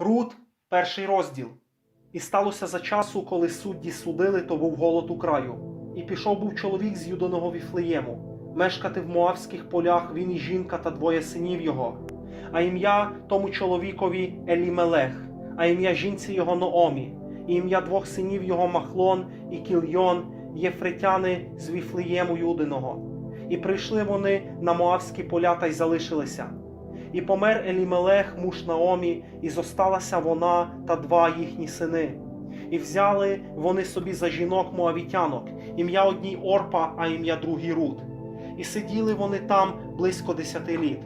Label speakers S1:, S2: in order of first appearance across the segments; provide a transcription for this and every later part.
S1: Рут, перший розділ. І сталося за часу, коли судді судили, то був голод у краю. І пішов був чоловік з юдоного Віфлеєму, мешкати в Моавських полях він і жінка та двоє синів його. А ім'я тому чоловікові Елімелех, а ім'я жінці його Ноомі, і ім'я двох синів його Махлон і Кільйон, єфритяни з Віфлеєму Юдиного. І прийшли вони на Моавські поля та й залишилися. І помер Елімелех, муж Наомі, і зосталася вона та два їхні сини. І взяли вони собі за жінок моавітянок, ім'я одній Орпа, а ім'я другій Рут. І сиділи вони там близько десяти літ.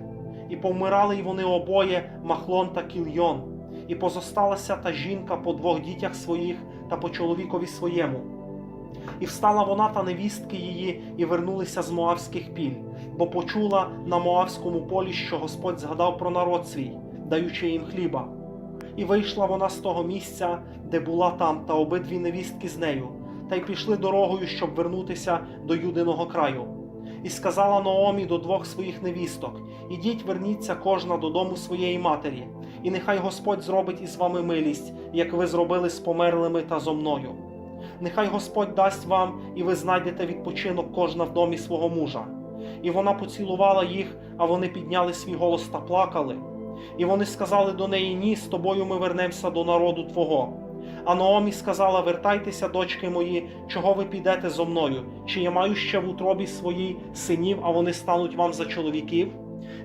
S1: І помирали й вони обоє Махлон та Кільйон. І позосталася та жінка по двох дітях своїх та по чоловікові своєму. І встала вона та невістки її, і вернулися з Моавських піль, бо почула на Моавському полі, що Господь згадав про народ свій, даючи їм хліба. І вийшла вона з того місця, де була там, та обидві невістки з нею, та й пішли дорогою, щоб вернутися до Юдиного краю. І сказала Наомі до двох своїх невісток: Ідіть, верніться кожна додому своєї матері, і нехай Господь зробить із вами милість, як ви зробили з померлими та зо мною. Нехай Господь дасть вам, і ви знайдете відпочинок кожна в домі свого мужа. І вона поцілувала їх, а вони підняли свій голос та плакали. І вони сказали до неї: Ні, з тобою ми вернемося до народу Твого. А Наомі сказала: Вертайтеся, дочки мої, чого ви підете зо мною? Чи я маю ще в утробі своїй синів, а вони стануть вам за чоловіків?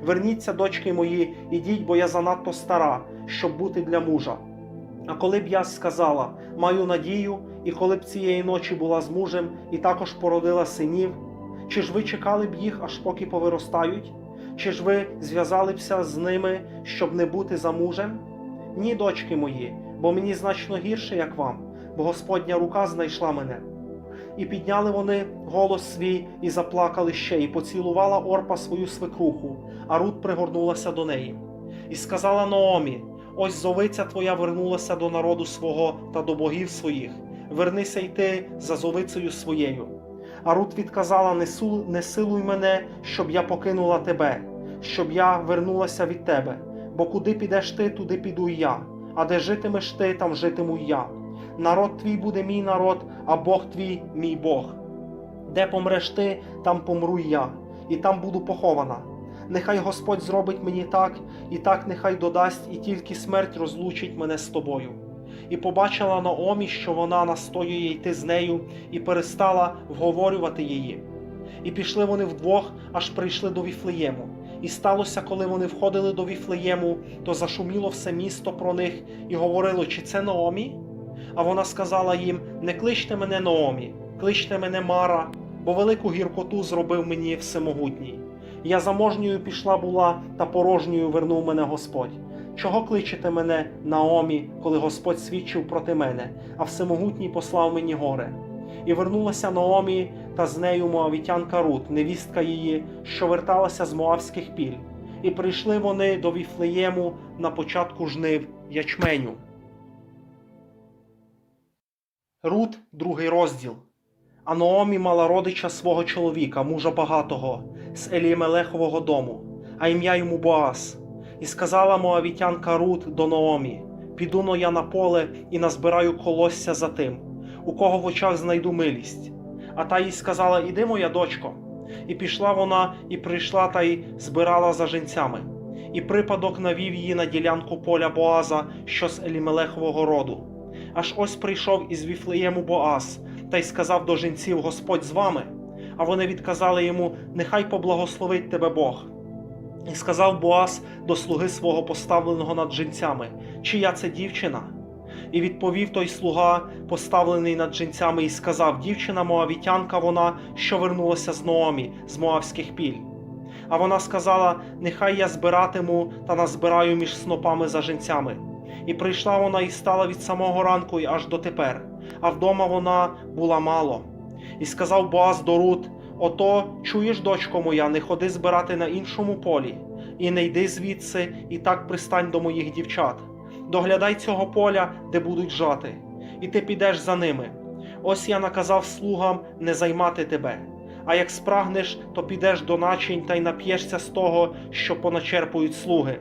S1: Верніться, дочки мої, ідіть, бо я занадто стара, щоб бути для мужа. А коли б я сказала, маю надію, і коли б цієї ночі була з мужем і також породила синів, чи ж ви чекали б їх, аж поки повиростають? Чи ж ви зв'язали бся з ними, щоб не бути за мужем? Ні, дочки мої, бо мені значно гірше, як вам, бо Господня рука знайшла мене. І підняли вони голос свій і заплакали ще, і поцілувала Орпа свою свекруху, а Рут пригорнулася до неї. І сказала Наомі: Ось зовиця твоя вернулася до народу свого та до богів своїх. Вернися й ти за зовицею своєю. А Рут відказала: не, су, не силуй мене, щоб я покинула тебе, щоб я вернулася від тебе. Бо куди підеш ти, туди піду я, а де житимеш ти, там житиму я. Народ твій буде мій народ, а Бог твій мій Бог. Де помреш ти, там помру й я, і там буду похована. Нехай Господь зробить мені так, і так нехай додасть, і тільки смерть розлучить мене з тобою. І побачила Наомі, що вона настоює йти з нею, і перестала вговорювати її. І пішли вони вдвох, аж прийшли до Віфлеєму. І сталося, коли вони входили до Віфлеєму, то зашуміло все місто про них і говорило, чи це Наомі? А вона сказала їм: Не кличте мене Наомі, кличте мене Мара, бо велику гіркоту зробив мені всемогутній. Я заможньою пішла була, та порожньою вернув мене Господь. Чого кличете мене Наомі, коли Господь свідчив проти мене, а всемогутній послав мені горе? І вернулася Наомі та з нею Моавітянка Рут, невістка її, що верталася з Моавських піль. І прийшли вони до Віфлеєму на початку жнив ячменю. Рут, другий розділ. А Наомі мала родича свого чоловіка, мужа багатого, з Елімелехового дому, а ім'я йому Боас. І сказала Моавітянка Рут до Наомі: Піду но я на поле і назбираю колосся за тим, у кого в очах знайду милість. А та їй сказала: Іди, моя дочко. І пішла вона, і прийшла та й збирала за жінцями. І припадок навів її на ділянку поля Боаза, що з Елімелехового роду. Аж ось прийшов із Віфлеєму Боаз, та й сказав до жінців: Господь з вами. А вони відказали йому: Нехай поблагословить тебе Бог. І сказав Боаз до слуги свого поставленого над жінцями, чия це дівчина? І відповів той слуга, поставлений над жінцями, і сказав: Дівчина Моавітянка вона, що вернулася з Наомі, з Моавських піль. А вона сказала: Нехай я збиратиму та назбираю між снопами за жінцями. І прийшла вона і стала від самого ранку і аж дотепер, а вдома вона була мало. І сказав Боаз до Рут: Ото, чуєш, дочко моя, не ходи збирати на іншому полі, і не йди звідси, і так пристань до моїх дівчат. Доглядай цього поля, де будуть жати, і ти підеш за ними. Ось я наказав слугам не займати тебе. А як спрагнеш, то підеш до начинь та й нап'єшся з того, що поначерпують слуги.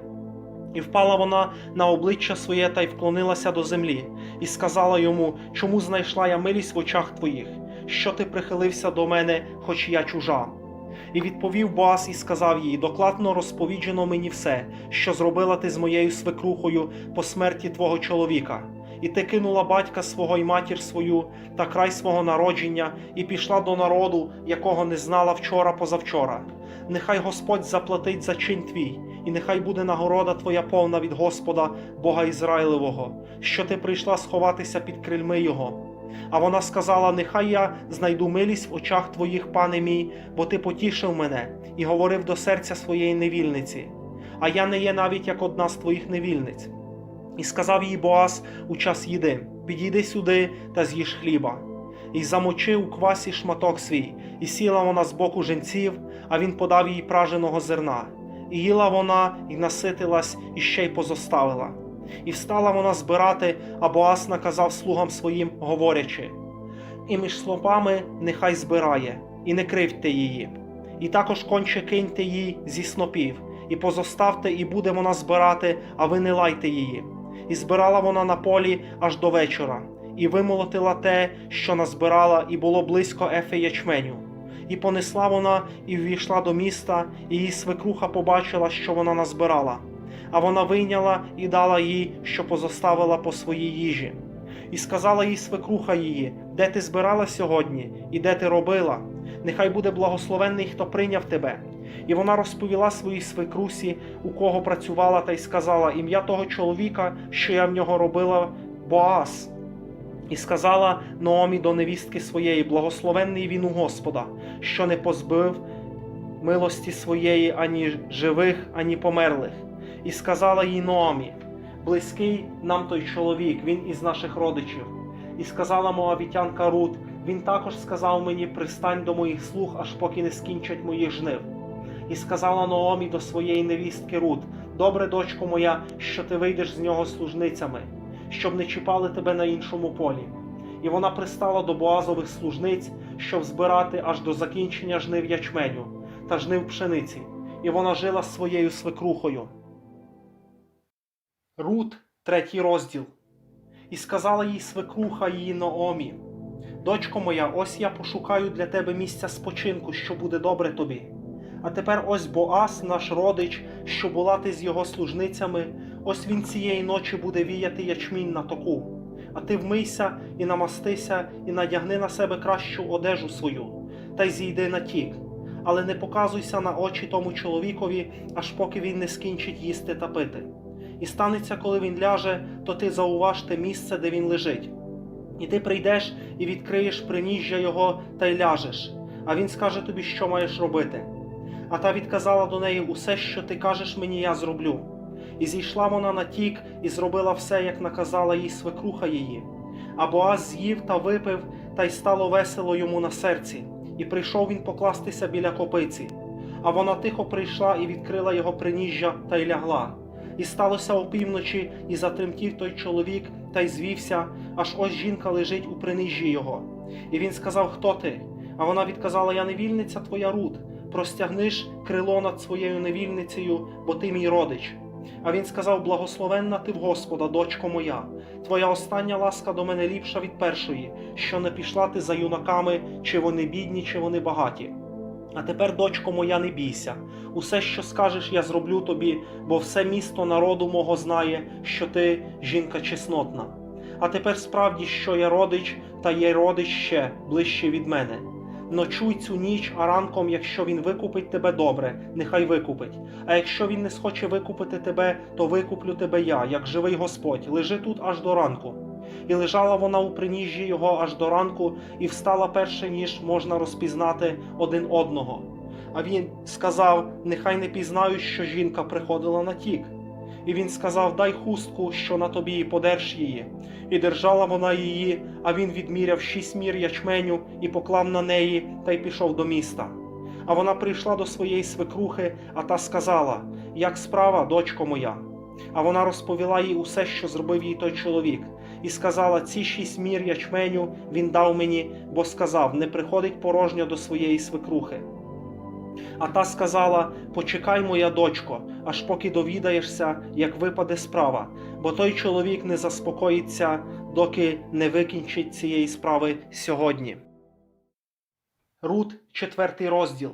S1: І впала вона на обличчя своє та й вклонилася до землі, і сказала йому: Чому знайшла я милість в очах твоїх? Що ти прихилився до мене, хоч я чужа? І відповів Боас і сказав їй: Докладно розповіджено мені все, що зробила ти з моєю свекрухою по смерті твого чоловіка. І ти кинула батька свого й матір свою та край свого народження, і пішла до народу, якого не знала вчора позавчора. Нехай Господь заплатить за чин твій, і нехай буде нагорода твоя повна від Господа, Бога Ізраїлевого, що ти прийшла сховатися під крильми Його. А вона сказала: Нехай я знайду милість в очах твоїх, пане мій, бо ти потішив мене і говорив до серця своєї невільниці. А я не є навіть як одна з твоїх невільниць. І сказав їй Боаз у час їди: Підійди сюди та з'їж хліба. І замочи у квасі шматок свій, і сіла вона з боку женців, а він подав їй праженого зерна. І їла вона, і наситилась, і ще й позоставила. І встала вона збирати, а Боас наказав слугам своїм, говорячи: І між слопами нехай збирає, і не кривдьте її. І також конче киньте їй зі снопів, і позоставте, і буде вона збирати, а ви не лайте її. І збирала вона на полі аж до вечора, і вимолотила те, що назбирала, і було близько ефи ячменю. І понесла вона, і ввійшла до міста, і її свекруха побачила, що вона назбирала. А вона вийняла і дала їй, що позоставила по своїй їжі. І сказала їй свекруха її, де ти збирала сьогодні, і де ти робила. Нехай буде благословенний, хто прийняв тебе. І вона розповіла своїй свекрусі, у кого працювала, та й сказала ім'я того чоловіка, що я в нього робила, Боас. І сказала Наомі до невістки своєї, благословенний він у Господа, що не позбив милості своєї ані живих, ані померлих. І сказала їй Ноамі, близький нам той чоловік, він із наших родичів. І сказала Моавітянка Рут, він також сказав мені, пристань до моїх слуг, аж поки не скінчать моїх жнив. І сказала Наомі до своєї невістки Рут, добре, дочко моя, що ти вийдеш з нього служницями, щоб не чіпали тебе на іншому полі. І вона пристала до Боазових служниць, щоб збирати аж до закінчення жнив ячменю та жнив пшениці, і вона жила своєю свекрухою. Рут, третій розділ. І сказала їй свекруха її Наомі: Дочко моя, ось я пошукаю для тебе місця спочинку, що буде добре тобі. А тепер ось Боас, наш родич, що була ти з його служницями, ось він цієї ночі буде віяти ячмінь на току. А ти вмийся і намастися, і надягни на себе кращу одежу свою, та й зійди на тік. Але не показуйся на очі тому чоловікові, аж поки він не скінчить їсти та пити. І станеться, коли він ляже, то ти зауваж те місце, де він лежить. І ти прийдеш і відкриєш приніжжя його та й ляжеш, а він скаже тобі, що маєш робити. А та відказала до неї усе, що ти кажеш мені, я зроблю. І зійшла вона на тік і зробила все, як наказала їй свекруха її. А Боаз з'їв та випив, та й стало весело йому на серці, і прийшов він покластися біля копиці. А вона тихо прийшла і відкрила його приніжжя та й лягла. І сталося опівночі, і затремтів той чоловік та й звівся, аж ось жінка лежить у принижжі його. І він сказав: Хто ти? А вона відказала: Я невільниця твоя Рут. Простягниш крило над своєю невільницею, бо ти мій родич. А він сказав: Благословенна ти в Господа, дочко моя, твоя остання ласка до мене ліпша від першої, що не пішла ти за юнаками, чи вони бідні, чи вони багаті. А тепер, дочко моя, не бійся. Усе, що скажеш, я зроблю тобі, бо все місто народу мого знає, що ти жінка чеснотна. А тепер справді, що я родич, та є родич ще ближче від мене. Ночуй цю ніч, а ранком, якщо він викупить тебе добре, нехай викупить. А якщо він не схоче викупити тебе, то викуплю тебе я, як живий Господь. Лежи тут аж до ранку. І лежала вона у приніжжі його аж до ранку, і встала перше, ніж можна розпізнати один одного. А він сказав: Нехай не пізнають, що жінка приходила на тік. І він сказав: Дай хустку, що на тобі, і подерж її. І держала вона її, а він відміряв шість мір ячменю і поклав на неї та й пішов до міста. А вона прийшла до своєї свекрухи, а та сказала: Як справа, дочко моя? А вона розповіла їй усе, що зробив їй той чоловік, і сказала: Ці шість мір ячменю він дав мені, бо сказав: Не приходить порожньо до своєї свекрухи. А та сказала: Почекай, моя дочко, аж поки довідаєшся, як випаде справа, бо той чоловік не заспокоїться, доки не викінчить цієї справи сьогодні. Рут, четвертий розділ.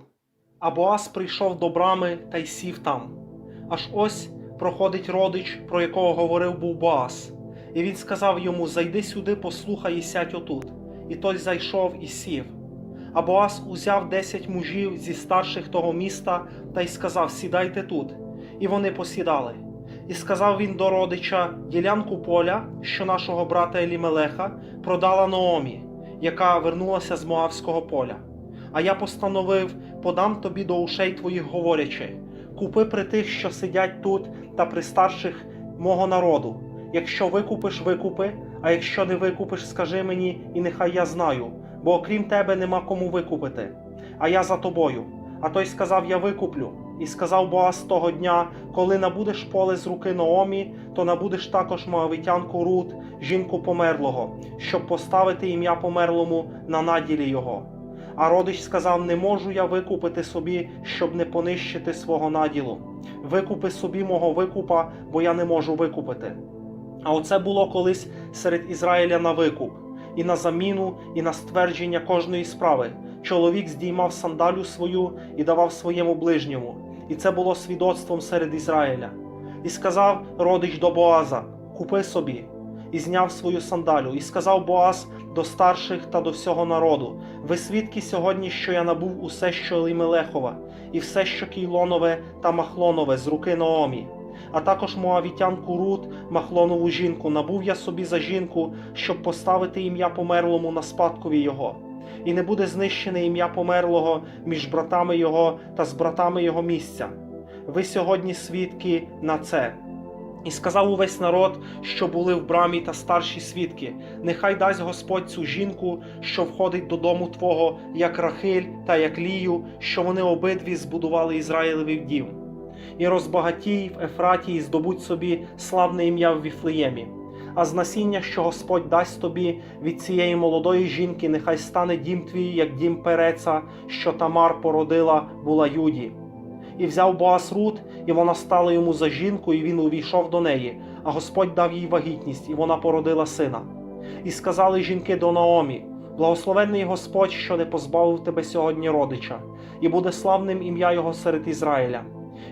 S1: А Боас прийшов до брами та й сів там. Аж ось проходить родич, про якого говорив був Боас. І він сказав йому: Зайди сюди, послухай і сядь отут. І той зайшов і сів. А Боас узяв десять мужів зі старших того міста та й сказав: Сідайте тут. І вони посідали. І сказав він до родича ділянку поля, що нашого брата Елімелеха продала Наомі, яка вернулася з Моавського поля. А я постановив подам тобі до ушей твоїх говорячи: купи при тих, що сидять тут, та при старших мого народу. Якщо викупиш, викупи, а якщо не викупиш, скажи мені, і нехай я знаю, бо окрім тебе нема кому викупити. А я за тобою. А той сказав: Я викуплю. І сказав Боаз того дня: коли набудеш поле з руки Наомі, то набудеш також моавитянку Рут, жінку померлого, щоб поставити ім'я померлому на наділі його. А родич сказав: Не можу я викупити собі, щоб не понищити свого наділу. Викупи собі мого викупа, бо я не можу викупити. А оце було колись серед Ізраїля на викуп, і на заміну, і на ствердження кожної справи. Чоловік здіймав сандалю свою і давав своєму ближньому, і це було свідоцтвом серед Ізраїля. І сказав родич до Боаза: Купи собі, і зняв свою сандалю, і сказав Боаз до старших та до всього народу: Ви свідки сьогодні, що я набув усе, що Лімелехова, і все, що Кійлонове та Махлонове з руки Наомі. А також моавітянку Рут, Махлонову жінку, набув я собі за жінку, щоб поставити ім'я померлому на спадкові його. І не буде знищене ім'я померлого між братами його та з братами його місця. Ви сьогодні свідки на це. І сказав увесь народ, що були в брамі та старші свідки: нехай дасть Господь цю жінку, що входить додому Твого, як Рахиль та як Лію, що вони обидві збудували Ізраїлеві дім. І розбагатій в Ефраті і здобудь собі славне ім'я в Віфлеємі. А з насіння, що Господь дасть тобі від цієї молодої жінки, нехай стане дім твій, як дім Переца, що Тамар породила була Юді. І взяв Боас Рут, і вона стала йому за жінку, і він увійшов до неї, а Господь дав їй вагітність, і вона породила сина. І сказали жінки до Наомі: Благословенний Господь, що не позбавив тебе сьогодні родича, і буде славним ім'я Його серед Ізраїля.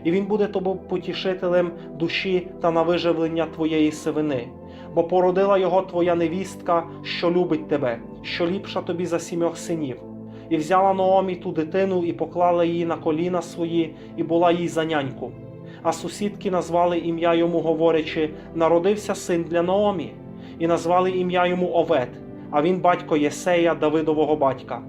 S1: І він буде тобі потішителем душі та на виживлення твоєї сивини, бо породила його твоя невістка, що любить тебе, що ліпша тобі за сімьох синів. І взяла Наомі ту дитину і поклала її на коліна свої, і була їй за няньку. А сусідки назвали ім'я йому, говорячи: Народився син для Наомі, і назвали ім'я йому Овет, а він батько Єсея, Давидового батька.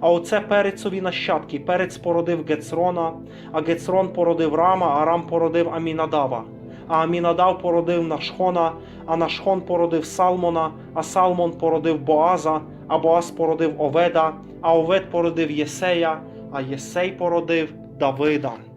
S1: А оце перецові нащадки. Перець породив Гецрона, а Гецрон породив Рама, а Рам породив Амінадава. А Амінадав породив Нашхона, а Нашхон породив Салмона, а Салмон породив Боаза, а Боаз породив Оведа, а Овед породив Єсея, а Єсей породив Давида.